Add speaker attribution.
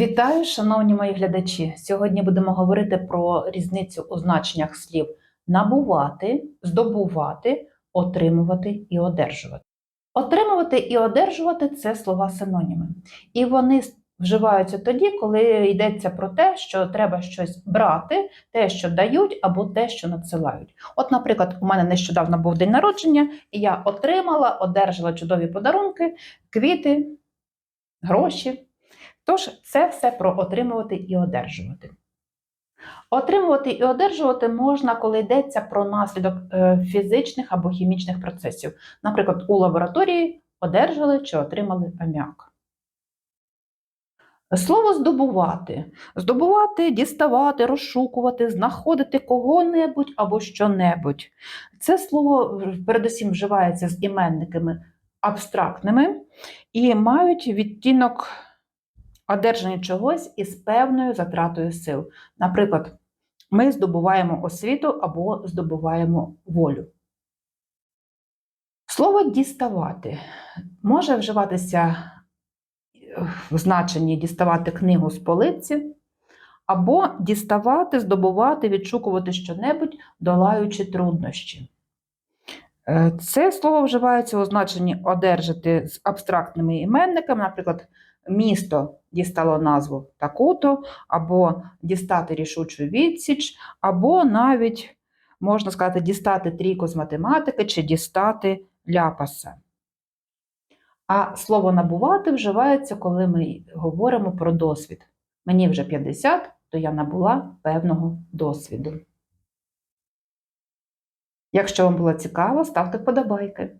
Speaker 1: Вітаю, шановні мої глядачі! Сьогодні будемо говорити про різницю у значеннях слів набувати, здобувати, отримувати і одержувати. Отримувати і одержувати це слова синоніми. І вони вживаються тоді, коли йдеться про те, що треба щось брати, те, що дають, або те, що надсилають. От, наприклад, у мене нещодавно був день народження, і я отримала, одержала чудові подарунки, квіти, гроші. Тож, це все про отримувати і одержувати. Отримувати і одержувати можна, коли йдеться про наслідок е, фізичних або хімічних процесів. Наприклад, у лабораторії одержали чи отримали аміак. Слово здобувати. Здобувати, діставати, розшукувати, знаходити кого-небудь або що-небудь. Це слово передусім вживається з іменниками абстрактними і мають відтінок одержання чогось із певною затратою сил. Наприклад, ми здобуваємо освіту або здобуваємо волю. Слово діставати може вживатися в значенні діставати книгу з полиці, або діставати, здобувати, відшукувати щонебудь, долаючи труднощі. Е, Це слово вживається у значенні одержати з абстрактними іменниками, наприклад, місто дістало назву таку-то, або дістати рішучу відсіч, або навіть, можна сказати, дістати трійку з математики чи дістати ляпаса. А слово набувати вживається, коли ми говоримо про досвід. Мені вже 50, то я набула певного досвіду. Якщо вам було цікаво, ставте вподобайки.